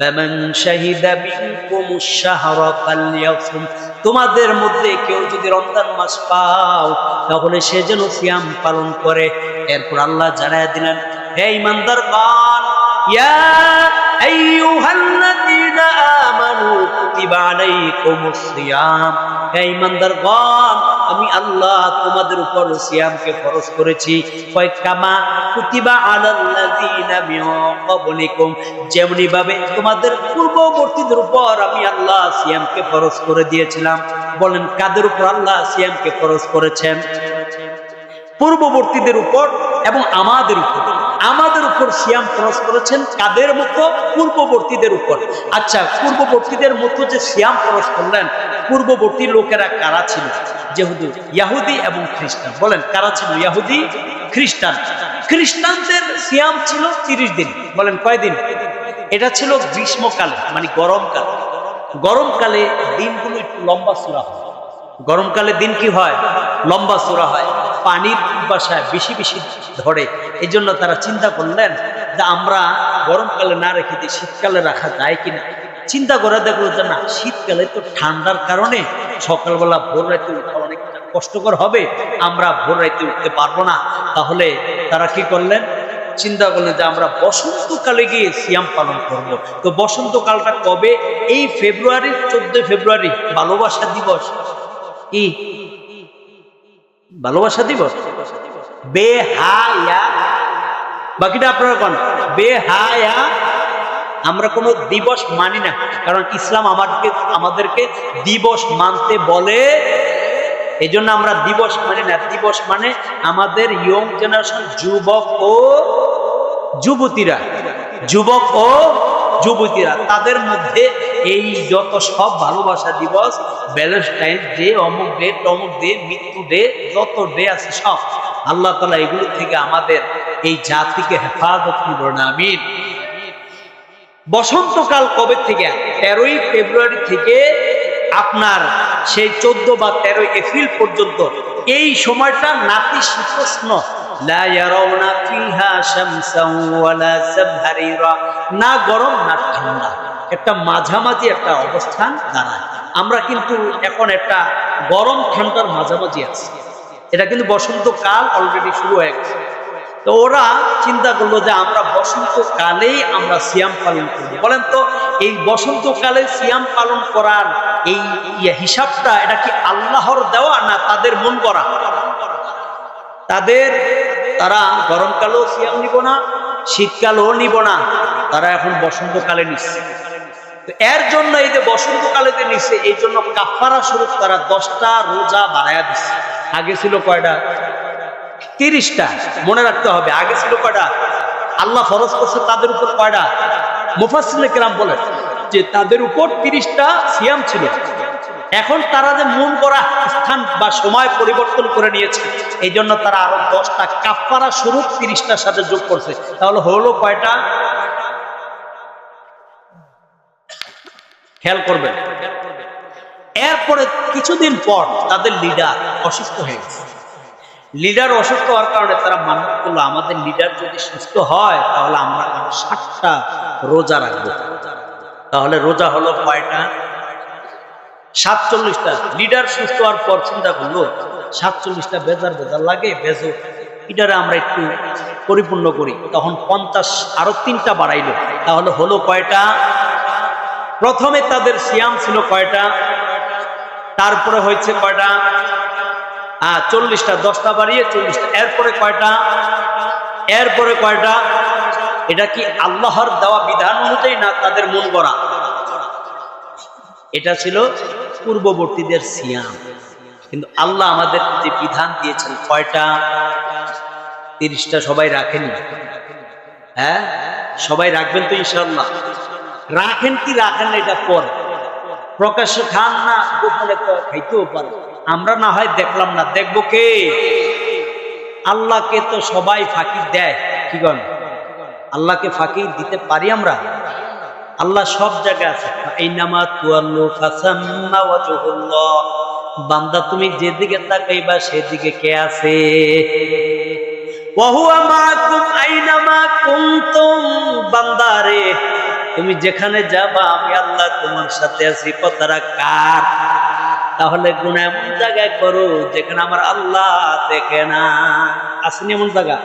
فمن شهد منكم الشهر فليصم তোমাদের মধ্যে কেউ যদি রমজান মাস পাও তাহলে সে যেন সিয়াম পালন করে এরপর আল্লাহ জানায় দিলেন হে ইমানদার গান ইয়া আইয়ুহাল্লাযীনা আমানু আমি আল্লাহ তোমাদের উপর সিয়ামকে ফরজ করেছি। মিন যেমনি ভাবে তোমাদের পূর্ববর্তীদের উপর আমি আল্লাহ সিয়ামকে ফরজ করে দিয়েছিলাম। বলেন, কাদের উপর আল্লাহ সিয়ামকে ফরজ করেছেন? পূর্ববর্তীদের উপর এবং আমাদের উপর। আমাদের উপর সিয়াম ফরজ করেছেন কাদের মতো? পূর্ববর্তীদের উপর। আচ্ছা পূর্ববর্তীদের মতো যে সিয়াম ফরজ করলেন, পূর্ববর্তী লোকেরা কারা ছিল? যেহুদি ইয়াহুদি এবং খ্রিস্টান। বলেন, কারা ছিল? ইয়াহুদি, খ্রিস্টান। খ্রিস্টানদের সিয়াম ছিল তিরিশ দিন। বলেন, কয়দিন? এটা ছিল গ্রীষ্মকালে মানে গরমকাল। গরমকালে দিনগুলো একটু লম্বা সুরা হয়। গরমকালে দিন কি হয়? লম্বা সুরা হয়। পানির বাসায় বেশি বেশি ধরে। এই জন্য তারা চিন্তা করলেন যে আমরা গরমকালে না রেখে দিই শীতকালে রাখা যায় কিনা। চিন্তা করে দেখল যে না, শীতকালে তো ঠান্ডার কারণে সকালবেলা ভোর রাতে উঠা অনেক কষ্টকর হবে, আমরা ভোর রাতে উঠতে পারব না। তাহলে তারা কি করলেন? চিন্তা করলেন যে আমরা বসন্তকালে গিয়ে সিয়াম পালন করব। তো বসন্তকালটা কবে? এই ফেব্রুয়ারির চোদ্দই ফেব্রুয়ারি, ভালোবাসা দিবস। ভালোবাসা দিবস বেহায়া বাকিটা আপনারা কোন। বেহায়া আমরা কোনো দিবস মানি না, কারণ ইসলাম আমাদেরকে আমাদেরকে দিবস মানতে বলে। এই জন্য আমরা দিবস মানি না, দিবস মানে আমাদের ইয়ং জেনারেশন যুবক ও যুবতীরা। যুবক ও যুবতীরা তাদের মধ্যে এই যত সব ভালোবাসা দিবস ভ্যালেন্টাইন ডে অমুক ডে টমুক ডে মৃত্যু ডে যত ডে আছে সব, আল্লাহ তালা এগুলো থেকে আমাদের এই জাতিকে হেফাজত করুন, আমিন। বসন্তকাল কবে থেকে? তেরোই ফেব্রুয়ারি থেকে আপনার সেই চোদ্দ বা তেরোই এপ্রিল পর্যন্ত, এই সময়টা নাতি নাতিশীতোষ্ণ লা ইয়ারাউনা ফিহা না গরম, না ঠান্ডা। একটা মাঝামাঝি একটা অবস্থান দাঁড়ায়। আমরা কিন্তু এখন একটা গরম, ঠান্ডার মাঝামাঝি আছি। এটা কিন্তু বসন্তকাল অলরেডি শুরু হয়ে গেছে। তো ওরা চিন্তা করল যে আমরা বসন্তকালেই আমরা সিয়াম পালন করব। বলেন তো, এই বসন্তকালে সিয়াম পালন করার এই ইয়ে হিসাবটা এটা কি আল্লাহর দেওয়া না তাদের মন করা তাদের তারা গরমকালেও সিয়াম নিব না, শীতকালেও নিব না, তারা এখন বসন্তকালে নিচ্ছে। এর জন্য এই যে বসন্তকালে যে নিচ্ছে, এই জন্য কাফারা স্বরূপ তারা দশটা রোজা বাড়ায়া দিচ্ছে। আগে ছিল কয়টা? তিরিশটা, মনে রাখতে হবে। আগে ছিল কয়টা? আল্লাহ ফরজ করছে তাদের উপর কয়টা? মুফাসিল কেরাম বলেন যে তাদের উপর তিরিশটা সিয়াম ছিল। এখন তারা যে মন করা স্থান বা সময় পরিবর্তন করে নিয়েছে এই জন্য তারা আরও দশটা কাপ্পারা স্বরূপ তিরিশটার সাথে যোগ করছে। তাহলে হলো কয়টা? খেয়াল করবেন। এরপরে কিছুদিন পর তাদের লিডার অসুস্থ হয়ে গেছে। লিডার অসুস্থ হওয়ার কারণে তারা মানত করল, আমাদের লিডার যদি সুস্থ হয়, তাহলে আমরা ষাটটা রোজা রাখব। তাহলে রোজা হলো কয়টা? সাতচল্লিশটা লিডার সুস্থ হওয়ার পর চিন্তা করল, সাতচল্লিশটা বেজার বেজার লাগে, বেজো। এটারে আমরা একটু পরিপূর্ণ করি। তখন পঞ্চাশ, আরও তিনটা বাড়াইলো। তাহলে হলো কয়টা? প্রথমে তাদের সিয়াম ছিল কয়টা? তারপরে হয়েছে কয়টা? হ্যাঁ চল্লিশটা, দশটা বাড়িয়ে চল্লিশটা। এরপরে কয়টা? এরপরে কয়টা? এটা কি আল্লাহর দেওয়া বিধান অনুযায়ী না তাদের মন করা এটা ছিল পূর্ববর্তীদের সিয়াম। কিন্তু আল্লাহ আমাদের যে বিধান দিয়েছেন, কয়টা? তিরিশটা সবাই রাখেনি হ্যাঁ? সবাই রাখবেন তো ইনশাল্লাহ রাখেন কি রাখেন না, এটা পর। প্রকাশ্য খান না, গোপনে খাইতেও পারে। আমরা না হয় দেখলাম না, দেখব কে? আল্লাহকে তো সবাই ফাঁকি দেয়। কি গণ আল্লাহকে ফাঁকি দিতে পারি আমরা? আল্লাহ সব জায়গায় আছে। বান্দা, তুমি যেদিকে তাকাইবা সেদিকে কে আছে? বান্দারে তুমি যেখানে যাবা, আমি আল্লাহ তোমার সাথে আছি। কথাটা কার? তাহলে গুণ এমন জায়গায় করো যেখানে আমার আল্লাহ দেখে না। আসেনি এমন জায়গা।